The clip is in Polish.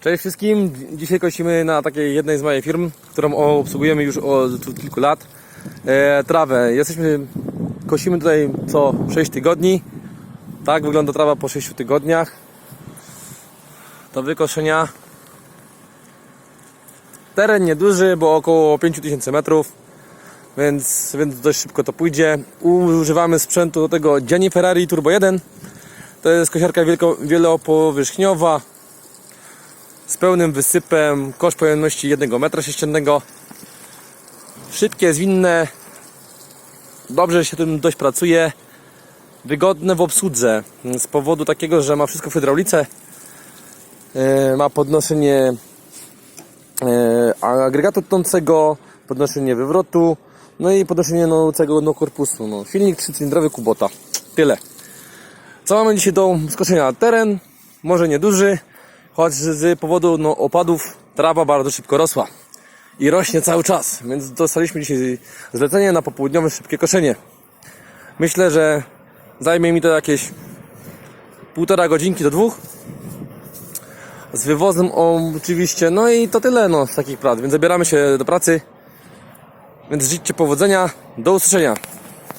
Cześć wszystkim. Dzisiaj kosimy na takiej jednej z moich firm, którą obsługujemy już od kilku lat. E, trawę. Jesteśmy, kosimy tutaj co 6 tygodni. Tak wygląda trawa po 6 tygodniach. Do wykoszenia. Teren nieduży, bo około 5000 metrów, więc, więc dość szybko to pójdzie. Używamy sprzętu do tego Gianni Ferrari Turbo 1. To jest kosiarka wielko, wielopowierzchniowa z pełnym wysypem, koszt pojemności 1 m3. Szybkie, zwinne, dobrze się tym dość pracuje, wygodne w obsłudze z powodu takiego, że ma wszystko w hydraulice, E, ma podnoszenie e, agregatu tonącego, podnoszenie wywrotu, no i podnoszenie no, całego no, korpusu. No. Silnik 3-cylindrowy Kubota. Tyle. Co mamy dzisiaj do skoczenia? Teren może nieduży, choć z powodu no, opadów trawa bardzo szybko rosła i rośnie cały czas, więc dostaliśmy dzisiaj zlecenie na popołudniowe szybkie koszenie. Myślę, że zajmie mi to jakieś półtora godzinki do dwóch. Z wywozem oczywiście, no i to tyle no, z takich prac, więc zabieramy się do pracy. Więc życzcie powodzenia, do usłyszenia.